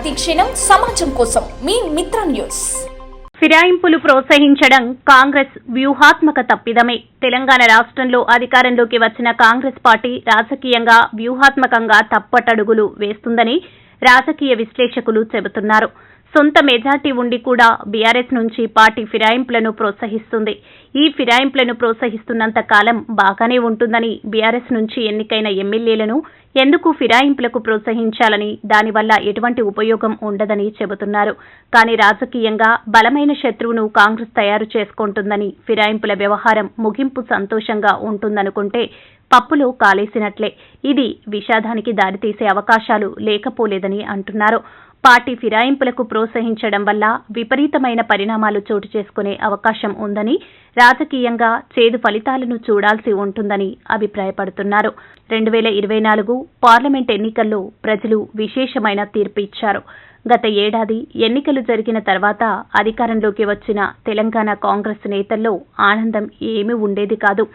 ప్రతిక్షణం సమాజం కోసం మీ మిత్ర న్యూస్. ఫిరాయింపులు ప్రోత్సహించడం కాంగ్రెస్ వ్యూహాత్మక తప్పిదమే. తెలంగాణ రాష్ట్రంలో అధికారంలోకి వచ్చిన కాంగ్రెస్ పార్టీ రాజకీయంగా వ్యూహాత్మకంగా తప్పటడుగులు వేస్తుందని రాజకీయ విశ్లేషకులు చెబుతున్నారు. సొంత మెజార్టీ ఉండి కూడా బీఆర్ఎస్ నుంచి పార్టీ ఫిరాయింపులను ప్రోత్సహిస్తుంది. ఈ ఫిరాయింపులను ప్రోత్సహిస్తున్నంత కాలం బాగానే ఉంటుందని బీఆర్ఎస్ నుంచి ఎన్నికైన ఎమ్మెల్యేలను ఎందుకు ఫిరాయింపులకు ప్రోత్సహించాలని దానివల్ల ఎటువంటి ఉపయోగం ఉండదని చెబుతున్నారు. కానీ రాజకీయంగా బలమైన శత్రువును కాంగ్రెస్ తయారు చేసుకుంటుందని ఫిరాయింపుల వ్యవహారం ముగింపు సంతోషంగా ఉంటుందనుకుంటే పప్పులో కాలేసినట్లే. ఇది విషాదానికి దారితీసే అవకాశాలు లేకపోలేదని అంటున్నారు. పార్టీ ఫిరాయింపులకు ప్రోత్సహించడం వల్ల విపరీతమైన పరిణామాలు చోటు చేసుకునే అవకాశం ఉందని రాజకీయంగా చేదు ఫలితాలను చూడాల్సి ఉంటుందని అభిప్రాయపడుతున్నారు. రెండు వేల ఇరవై నాలుగు పార్లమెంట్ ఎన్నికల్లో ప్రజలు విశేషమైన తీర్పు ఇచ్చారు గత ఏడాది ఎన్నికలు జరిగిన తర్వాత అధికారంలోకి వచ్చిన తెలంగాణ కాంగ్రెస్ నేతల్లో ఆనందం ఏమీ ఉండేది కాదు.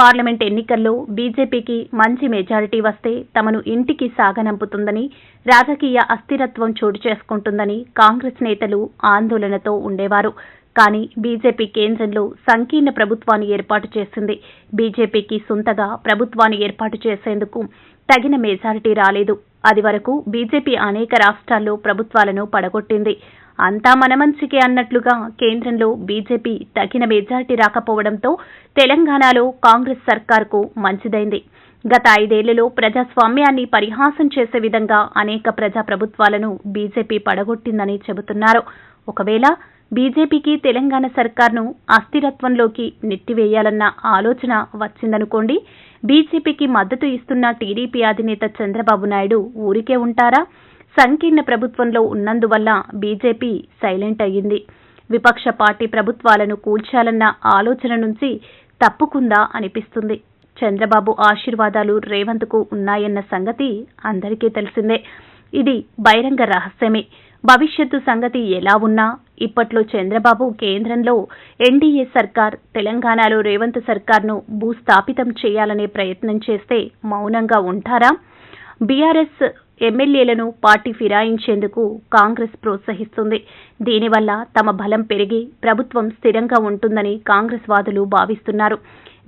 పార్లమెంట్ ఎన్నికల్లో బీజేపీకి మంచి మెజారిటీ వస్తే తమను ఇంటికి సాగనంపుతుందని రాజకీయ అస్థిరత్వం చోటు చేసుకుంటుందని కాంగ్రెస్ నేతలు ఆందోళనతో ఉండేవారు. కానీ బీజేపీ కేంద్రంలో సంకీర్ణ ప్రభుత్వాన్ని ఏర్పాటు చేసింది. బీజేపీకి సొంతగా ప్రభుత్వాన్ని ఏర్పాటు చేసేందుకు తగిన మెజారిటీ రాలేదు. అది వరకు బీజేపీ అనేక రాష్ట్రాల్లో ప్రభుత్వాలను పడగొట్టింది. అంతా మన మంచికే అన్నట్లుగా కేంద్రంలో బీజేపీ తగిన మెజార్టీ రాకపోవడంతో తెలంగాణలో కాంగ్రెస్ సర్కార్కు మంచిదైంది. గత ఐదేళ్ళలో ప్రజాస్వామ్యాన్ని పరిహాసం చేసే విధంగా అనేక ప్రజా ప్రభుత్వాలను బీజేపీ పడగొట్టిందని చెబుతున్నారు. ఒకవేళ బీజేపీకి తెలంగాణ సర్కార్ను అస్థిరత్వంలోకి నెట్టివేయాలన్న ఆలోచన వచ్చిందనుకోండి బీజేపీకి మద్దతు ఇస్తున్న టీడీపీ అధినేత చంద్రబాబు నాయుడు ఊరికే ఉంటారా? సంకీర్ణ ప్రభుత్వంలో ఉన్నందువల్ల బీజేపీ సైలెంట్ అయ్యింది. విపక్ష పార్టీ ప్రభుత్వాలను కూల్చాలన్న ఆలోచన నుంచి తప్పుకుందా అనిపిస్తుంది. చంద్రబాబు ఆశీర్వాదాలు రేవంత్కు ఉన్నాయన్న సంగతి అందరికీ తెలిసిందే. ఇది బహిరంగ రహస్యమే. భవిష్యత్తు సంగతి ఎలా ఉన్నా ఇప్పట్లో చంద్రబాబు కేంద్రంలో ఎన్డీఏ సర్కార్ తెలంగాణలో రేవంత్ సర్కార్ను భూస్థాపితం చేయాలనే ప్రయత్నం చేస్తే మౌనంగా ఉంటారా? బీఆర్ఎస్ ఎమ్మెల్యేలను పార్టీ ఫిరాయించేందుకు కాంగ్రెస్ ప్రోత్సహిస్తుంది. దీనివల్ల తమ బలం పెరిగి ప్రభుత్వం స్థిరంగా ఉంటుందని కాంగ్రెస్ వాదులు భావిస్తున్నారు.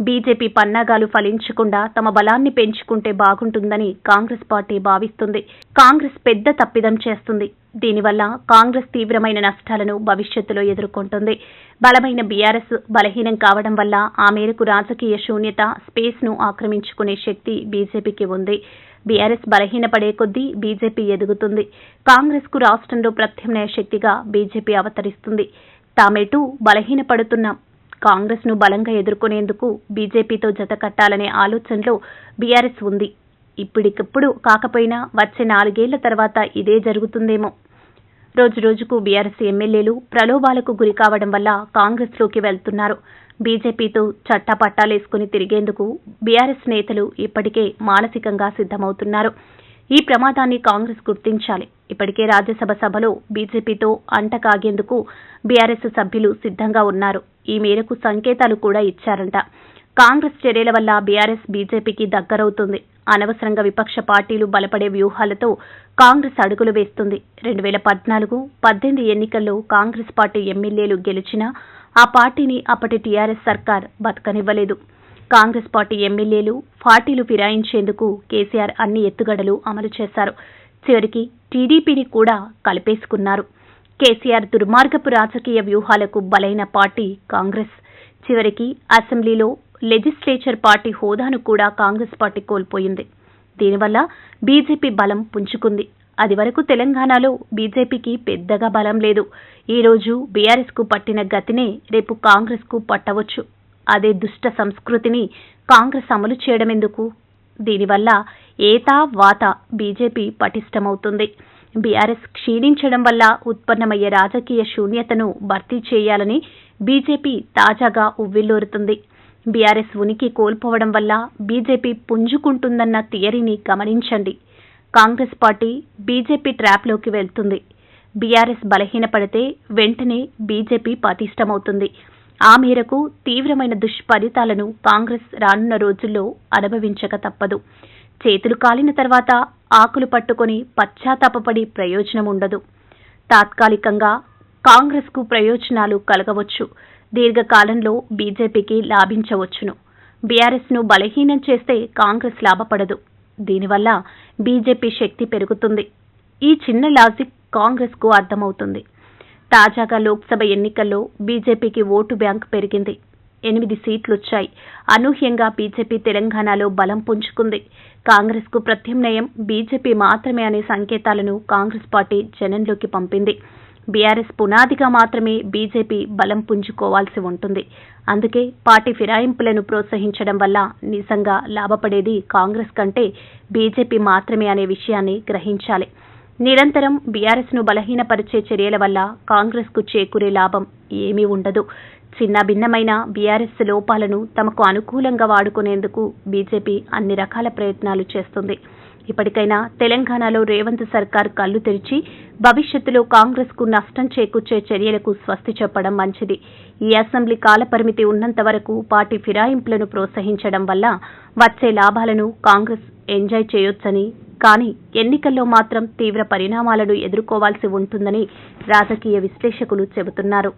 బీజేపీ పన్నాగాలు ఫలించకుండా తమ బలాన్ని పెంచుకుంటే బాగుంటుందని కాంగ్రెస్ పార్టీ భావిస్తుంది. కాంగ్రెస్ పెద్ద తప్పిదం చేస్తుంది. దీనివల్ల కాంగ్రెస్ తీవ్రమైన నష్టాలను భవిష్యత్తులో ఎదుర్కొంటుంది. బలమైన బీఆర్ఎస్ బలహీనం కావడం వల్ల ఆ మేరకు రాజకీయ శూన్యత స్పేస్ను ఆక్రమించుకునే శక్తి బీజేపీకి ఉంది. బీఆర్ఎస్ బలహీనపడే కొద్దీ బీజేపీ ఎదుగుతుంది. కాంగ్రెస్కు రాష్ట్రంలో ప్రత్యామ్నాయ శక్తిగా బీజేపీ అవతరిస్తుంది. తామేటూ బలహీనపడుతున్నాం. కాంగ్రెస్ను బలంగా ఎదుర్కొనేందుకు బీజేపీతో జత కట్టాలనే ఆలోచనలో బీఆర్ఎస్ ఉంది. ఇప్పటికిప్పుడు కాకపోయినా వచ్చే నాలుగేళ్ళ తర్వాత ఇదే జరుగుతుందేమో. రోజు రోజుకు బీఆర్ఎస్ ఎమ్మెల్యేలు ప్రలోభాలకు గురి కావడం వల్ల కాంగ్రెస్లోకి వెళ్తున్నారు. బీజేపీతో చట్టపట్టాలేసుకుని తిరిగేందుకు బీఆర్ఎస్ నేతలు ఇప్పటికే మానసికంగా సిద్ధమవుతున్నారు. ఈ ప్రమాదాన్ని కాంగ్రెస్ గుర్తించాలి. ఇప్పటికే రాజ్యసభ సభలో బీజేపీతో అంటకాగేందుకు బీఆర్ఎస్ సభ్యులు సిద్ధంగా ఉన్నారు. ఈ మేరకు సంకేతాలు కూడా ఇచ్చారంట. కాంగ్రెస్ చర్యల వల్ల బీఆర్ఎస్ బీజేపీకి దగ్గరవుతుంది. అనవసరంగా విపక్ష పార్టీలు బలపడే వ్యూహాలతో కాంగ్రెస్ అడుగులు వేస్తుంది. రెండు వేల పద్నాలుగు పద్దెనిమిది ఎన్నికల్లో కాంగ్రెస్ పార్టీ ఎమ్మెల్యేలు గెలిచినా ఆ పార్టీని అప్పటి టీఆర్ఎస్ సర్కార్ బతకనివ్వలేదు. కాంగ్రెస్ పార్టీ ఎమ్మెల్యేలు పార్టీలు ఫిరాయించేందుకు కేసీఆర్ అన్ని ఎత్తుగడలు అమలు చేశారు. చివరికి టీడీపీని కూడా కలిపేసుకున్నారు. కేసీఆర్ దుర్మార్గపు రాజకీయ వ్యూహాలకు బలైన పార్టీ కాంగ్రెస్. చివరికి అసెంబ్లీలో లెజిస్లేచర్ పార్టీ హోదాను కూడా కాంగ్రెస్ పార్టీ కోల్పోయింది. దీనివల్ల బీజేపీ బలం పుంజుకుంది. అది వరకు తెలంగాణలో బీజేపీకి పెద్దగా బలం లేదు. ఈ రోజు పట్టిన గతినే రేపు కాంగ్రెస్కు పట్టవచ్చు. అదే దుష్ట సంస్కృతిని కాంగ్రెస్ అమలు చేయడమెందుకు? దీనివల్ల ఏతా వాత బీజేపీ పటిష్టమవుతుంది. బీఆర్ఎస్ క్షీణించడం వల్ల ఉత్పన్నమయ్యే రాజకీయ శూన్యతను భర్తీ చేయాలని బీజేపీ తాజాగా ఉవ్విల్లూరుతుంది. బీఆర్ఎస్ ఉనికి కోల్పోవడం వల్ల బీజేపీ పుంజుకుంటుందన్న థియరీని గమనించండి. కాంగ్రెస్ పార్టీ బీజేపీ ట్రాప్లోకి వెళ్తుంది. బీఆర్ఎస్ బలహీనపడితే వెంటనే బీజేపీ పటిష్టమవుతుంది ఆ మేరకు తీవ్రమైన దుష్ఫలితాలను కాంగ్రెస్ రానున్న రోజుల్లో అనుభవించక తప్పదు. చేతులు కాలిన తర్వాత ఆకులు పట్టుకొని పశ్చాత్తాపడి ప్రయోజనం ఉండదు. తాత్కాలికంగా కాంగ్రెస్కు ప్రయోజనాలు కలగవచ్చు. దీర్ఘకాలంలో బీజేపీకి లాభించవచ్చును. బీఆర్ఎస్ను బలహీనం చేస్తే కాంగ్రెస్ లాభపడదు. దీనివల్ల బీజేపీ శక్తి పెరుగుతుంది. ఈ చిన్న లాజిక్ కాంగ్రెస్కు అర్థమవుతుంది. తాజాగా లోక్సభ ఎన్నికల్లో బీజేపీకి ఓటు బ్యాంక్ పెరిగింది. ఎనిమిది సీట్లొచ్చాయి. అనూహ్యంగా బీజేపీ తెలంగాణలో బలం పుంజుకుంది. కాంగ్రెస్కు ప్రత్యామ్నాయం బీజేపీ మాత్రమే అనే సంకేతాలను కాంగ్రెస్ పార్టీ జనంలోకి పంపింది. బీఆర్ఎస్ పునాదిగా మాత్రమే బీజేపీ బలం పుంజుకోవాల్సి ఉంటుంది. అందుకే పార్టీ ఫిరాయింపులను ప్రోత్సహించడం వల్ల నిజంగా లాభపడేది కాంగ్రెస్ కంటే బీజేపీ మాత్రమే అనే విషయాన్ని గ్రహించాలి. నిరంతరం బీఆర్ఎస్ను బలహీనపరిచే చర్యల వల్ల కాంగ్రెస్కు చేకూరే లాభం ఏమీ ఉండదు. చిన్న భిన్నమైన బీఆర్ఎస్ లోపాలను తమకు అనుకూలంగా వాడుకునేందుకు బీజేపీ అన్ని రకాల ప్రయత్నాలు చేస్తుంది. ఇప్పటికైనా తెలంగాణలో రేవంత్ సర్కార్ కళ్ళు తెరిచి భవిష్యత్తులో కాంగ్రెస్కు నష్టం చేకూర్చే చర్యలకు స్వస్తి చెప్పడం మంచిది. ఈ అసెంబ్లీ కాలపరిమితి ఉన్నంత వరకు పార్టీ ఫిరాయింపులను ప్రోత్సహించడం వల్ల వచ్చే లాభాలను కాంగ్రెస్ ఎంజాయ్ చేయొచ్చని కానీ ఎన్నికల్లో మాత్రం తీవ్ర పరిణామాలను ఎదుర్కోవాల్సి ఉంటుందని రాజకీయ విశ్లేషకులు చెబుతున్నారు.